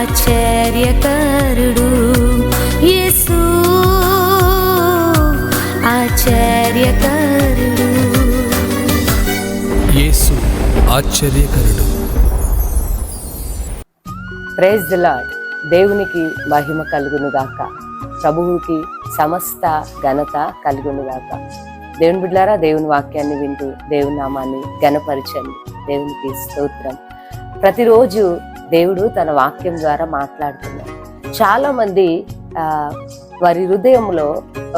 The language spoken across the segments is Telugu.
ఆశ్చర్యకరుడు యేసు. ఆశ్చర్యకరుడు. యేసు ఆశ్చర్యకరుడు. Praise the lord. దేవునికి మహిమ కలుగును గాక ప్రభువుకి సమస్త ఘనత కలుగును గాక దేవుని బిడ్డారా దేవుని వాక్యాన్ని వింటూ దేవుని నామాన్ని ఘనపరచండి. దేవునికి స్తోత్రం. ప్రతిరోజు దేవుడు తన వాక్యం ద్వారా మాట్లాడుతున్నాడు. చాలా మంది వారి హృదయంలో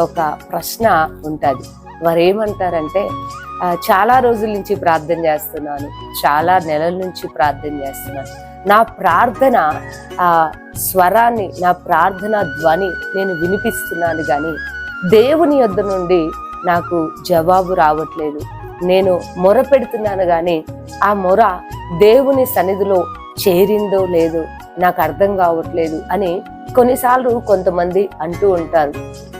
ఒక ప్రశ్న ఉంటుంది. వారు ఏమంటారంటే చాలా రోజుల నుంచి ప్రార్థన చేస్తున్నాను. చాలా నెలల నుంచి ప్రార్థన చేస్తున్నాను. నా ప్రార్థన ఆ స్వరాన్ని నా ప్రార్థన ధ్వని నేను వినిపిస్తున్నాను కానీ దేవుని యొద్ద నుండి నాకు జవాబు రావట్లేదు. నేను మొర పెడుతున్నాను కానీ ఆ మొర దేవుని సన్నిధిలో చేరిందో లేదో నాకు అర్థం కావట్లేదు అని కొన్నిసార్లు కొంతమంది అంటూ ఉంటారు.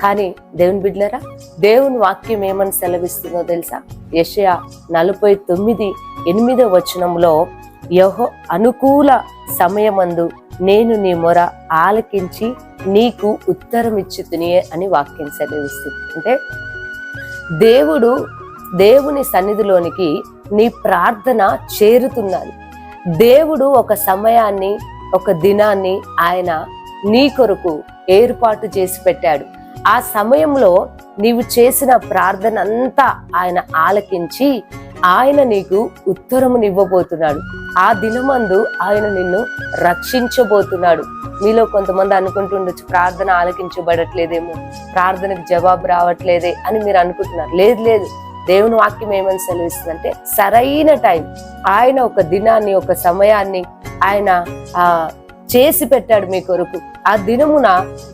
కానీ దేవుని బిడ్లరా దేవుని వాక్యం ఏమని సెలవిస్తుందో తెలుసా? యషయా నలభై తొమ్మిది ఎనిమిదో వచనంలో యహో అనుకూల సమయమందు నేను నీ మొర ఆలకించి నీకు ఉత్తరం ఇచ్చుతుని అని వాక్యం సెలవిస్తుంది. అంటే దేవుడు దేవుని సన్నిధిలోనికి నీ ప్రార్థన చేరుతున్నది దేవుడు ఒక సమయాన్ని ఒక దినాన్ని ఆయన నీ కొరకు ఏర్పాటు చేసి పెట్టాడు. ఆ సమయంలో నీవు చేసిన ప్రార్థన అంతా ఆయన ఆలకించి ఆయన నీకు ఉత్తరమునివ్వబోతున్నాడు ఆ దినమందు ఆయన నిన్ను రక్షించబోతున్నాడు. మీలో కొంతమంది అనుకుంటుండొచ్చు ప్రార్థన ఆలకించబడట్లేదేమో ప్రార్థనకు జవాబు రావట్లేదే అని మీరు అనుకుంటున్నారు. లేదు లేదు. దేవుని వాక్యం ఏమని సెలవిస్తుందంటే సరైన టైం ఆయన ఒక దినాన్ని ఒక సమయాన్ని ఆయన ఆ చేసి పెట్టాడు మీ కొరకు. ఆ దినమున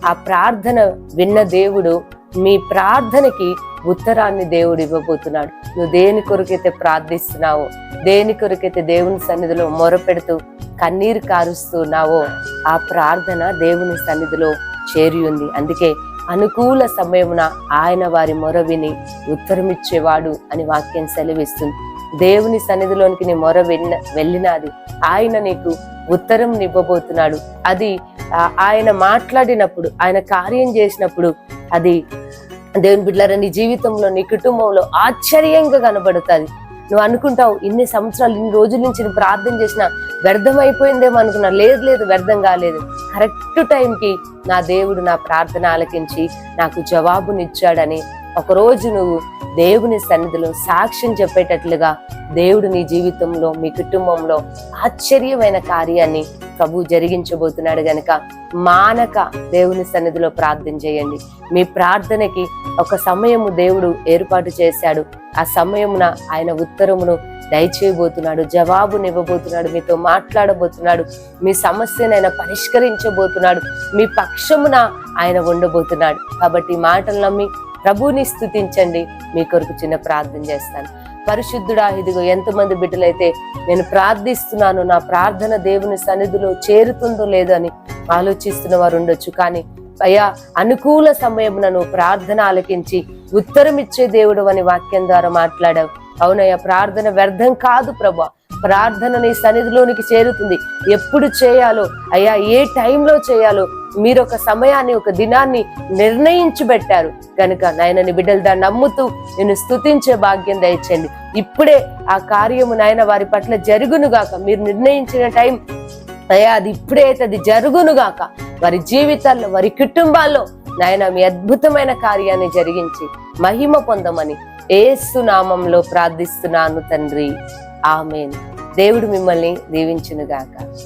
ఆ ప్రార్థన విన్న దేవుడు మీ ప్రార్థనకి ఉత్తరాన్ని దేవుడు ఇవ్వబోతున్నాడు. నువ్వు దేని కొరకైతే ప్రార్థిస్తున్నావో దేని కొరకైతే దేవుని సన్నిధిలో మొరపెడుతూ కన్నీరు కారుస్తున్నావో ఆ ప్రార్థన దేవుని సన్నిధిలో చేరి ఉంది. అందుకే అనుకూల సమయమున ఆయన వారి మొర విని ఉత్తరమిచ్చేవాడు అని వాక్యం సెలవిస్తుంది. దేవుని సన్నిధిలోనికి నీ మొర వెళ్ళిన వెళ్ళినది. ఆయన నీకు ఉత్తరం నివ్వబోతున్నాడు. అది ఆయన మాట్లాడినప్పుడు ఆయన కార్యం చేసినప్పుడు అది దేవుని బిడ్డలారా నీ జీవితంలో నీ కుటుంబంలో ఆశ్చర్యంగా కనబడుతుంది. నువ్వు అనుకుంటావు ఇన్ని సంవత్సరాలు ఇన్ని రోజుల నుంచి నేను ప్రార్థన చేసిన వ్యర్థం అయిపోయిందేమో అనుకున్నా. లేదు లేదు వ్యర్థం కాలేదు. కరెక్ట్ టైంకి నా దేవుడు నా ప్రార్థన ఆలకించి నాకు జవాబునిచ్చాడని ఒకరోజు నువ్వు దేవుని సన్నిధిలో సాక్ష్యం చెప్పేటట్లుగా దేవుడు నీ జీవితంలో మీ కుటుంబంలో ఆశ్చర్యమైన కార్యాన్ని ప్రభు జరిగించబోతున్నాడు గనక మానక దేవుని సన్నిధిలో ప్రార్థన చేయండి. మీ ప్రార్థనకి ఒక సమయము దేవుడు ఏర్పాటు చేశాడు. ఆ సమయమున ఆయన ఉత్తరమును దయచేయబోతున్నాడు జవాబునివ్వబోతున్నాడు మీతో మాట్లాడబోతున్నాడు మీ సమస్యను ఆయన పరిష్కరించబోతున్నాడు మీ పక్షమున ఆయన ఉండబోతున్నాడు. కాబట్టి మాటలు నమ్మి ప్రభుని స్థుతించండి మీ కొరకు చిన్న ప్రార్థన చేస్తాను. పరిశుద్ధుడా ఇదిగో ఎంతమంది బిడ్డలైతే నేను ప్రార్థిస్తున్నాను నా ప్రార్థన దేవుని సన్నిధిలో చేరుతుందో లేదో అని ఆలోచిస్తున్న వారు ఉండొచ్చు కానీ అయ్యా అనుకూల సమయమునను ప్రార్థన ఆలకించి ఉత్తరం ఇచ్చే దేవుడు అని వాక్యం ద్వారా మాట్లాడావు. అవునయ్యా ప్రార్థన వ్యర్థం కాదు ప్రభా. ప్రార్థన నీ సన్నిధిలోనికి చేరుతుంది. ఎప్పుడు చేయాలో అయ్యా ఏ టైంలో చేయాలో మీరు ఒక సమయాన్ని ఒక దినాన్ని నిర్ణయించి పెట్టారు కనుక నాయన నీ బిడ్డలు దాన్ని నమ్ముతూ నేను స్తుతించే భాగ్యం దయచేయండి. ఇప్పుడే ఆ కార్యము నాయన వారి పట్ల జరుగునుగాక. మీరు నిర్ణయించిన టైం అయ్యా అది ఇప్పుడే అయితే అది జరుగునుగాక. వారి జీవితాల్లో వారి కుటుంబాల్లో నాయన మీ అద్భుతమైన కార్యాన్ని జరిగించి మహిమ పొందమని ఏసు నామంలో ప్రార్థిస్తున్నాను తండ్రి. ఆమెన్. దేవుడు మిమ్మల్ని దీవించునుగాక.